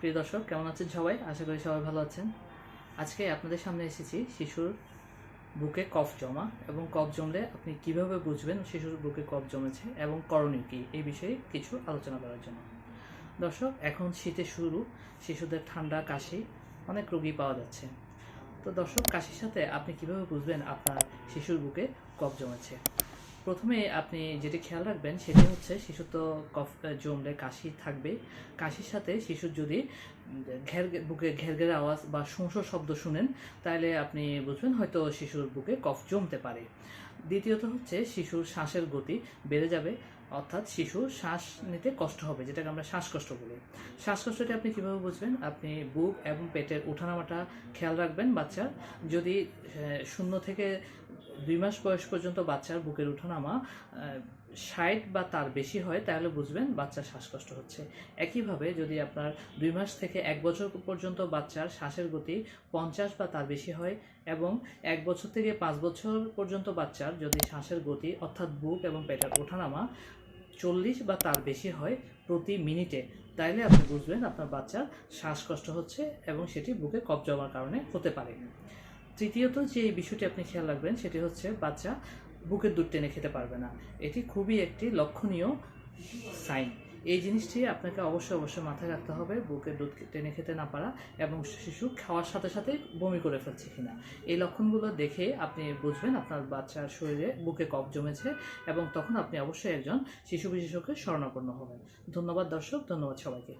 প্রিয় দর্শক, কেমন আছেন সবাই? আশা করি সবাই ভালো আছেন। আজকে আপনাদের সামনে এসেছি শিশুর বুকে কফ জমা এবং কফ জমলে আপনি কীভাবে বুঝবেন শিশুর বুকে কফ জমেছে এবং করণীয় কী? এই বিষয়ে কিছু আলোচনা করার জন্য। দর্শক, এখন শীতের শুরু, শিশুদের ঠান্ডা, কাশি, অনেক রোগী পাওয়া যাচ্ছে। তো দর্শক, কাশির সাথে আপনি কীভাবে বুঝবেন আপনার শিশুর বুকে কফ জমেছে? প্রথমে আপনি যেটি খেয়াল রাখবেন সেটি হচ্ছে শিশু তো কফ জমলে কাশি থাকবে। কাশির সাথে শিশুর যদি ঘের, বুকে ঘের ঘের আওয়াজ বা শোঁসো শব্দ শুনেন, তাহলে আপনি বুঝবেন হয়তো শিশুর বুকে কফ জমতে পারে। দ্বিতীয়ত হচ্ছে শিশুর শ্বাসের গতি বেড়ে যাবে, অর্থাৎ শিশু শ্বাস নিতে কষ্ট হবে, যেটাকে আমরা শ্বাসকষ্ট বলি। শ্বাসকষ্টটা আপনি কীভাবে বুঝবেন? আপনি বুক এবং পেটের ওঠানামাটা খেয়াল রাখবেন বাচ্চার যদি শূন্য থেকে দুই মাস বয়স পর্যন্ত বাচ্চার বুকের ওঠানামা ষাট বা তার বেশি হয়, তাহলে বুঝবেন বাচ্চার শ্বাসকষ্ট হচ্ছে। একইভাবে যদি আপনার দুই মাস থেকে এক বছর পর্যন্ত বাচ্চার শ্বাসের গতি পঞ্চাশ বা তার বেশি হয় এবং এক বছর থেকে পাঁচ বছর পর্যন্ত বাচ্চার যদি শ্বাসের গতি অর্থাৎ বুক এবং পেটের ওঠানামা চল্লিশ বা তার বেশি হয় প্রতি মিনিটে, তাইলে আপনি বুঝবেন আপনার বাচ্চার শ্বাসকষ্ট হচ্ছে এবং সেটি বুকে কফ জমার কারণে হতে পারে। তৃতীয়ত যে বিষয়টি আপনি খেয়াল রাখবেন, সেটি হচ্ছে বাচ্চা বুকের দুধ টেনে খেতে পারবে না। এটি খুবই একটি লক্ষণীয় সাইন। এই জিনিসটি আপনাকে অবশ্যই অবশ্যই মাথায় রাখতে হবে, বুকের দুধ টেনে খেতে না পারা এবং শিশু খাওয়ার সাথে সাথে বমি করে ফেলছে কিনা। এই লক্ষণগুলো দেখে আপনি বুঝবেন আপনার বাচ্চার শরীরে বুকে কফ জমেছে এবং তখন আপনি অবশ্যই একজন শিশু বিশেষজ্ঞের শরণাপন্ন হবেন। ধন্যবাদ দর্শক, ধন্যবাদ সবাইকে।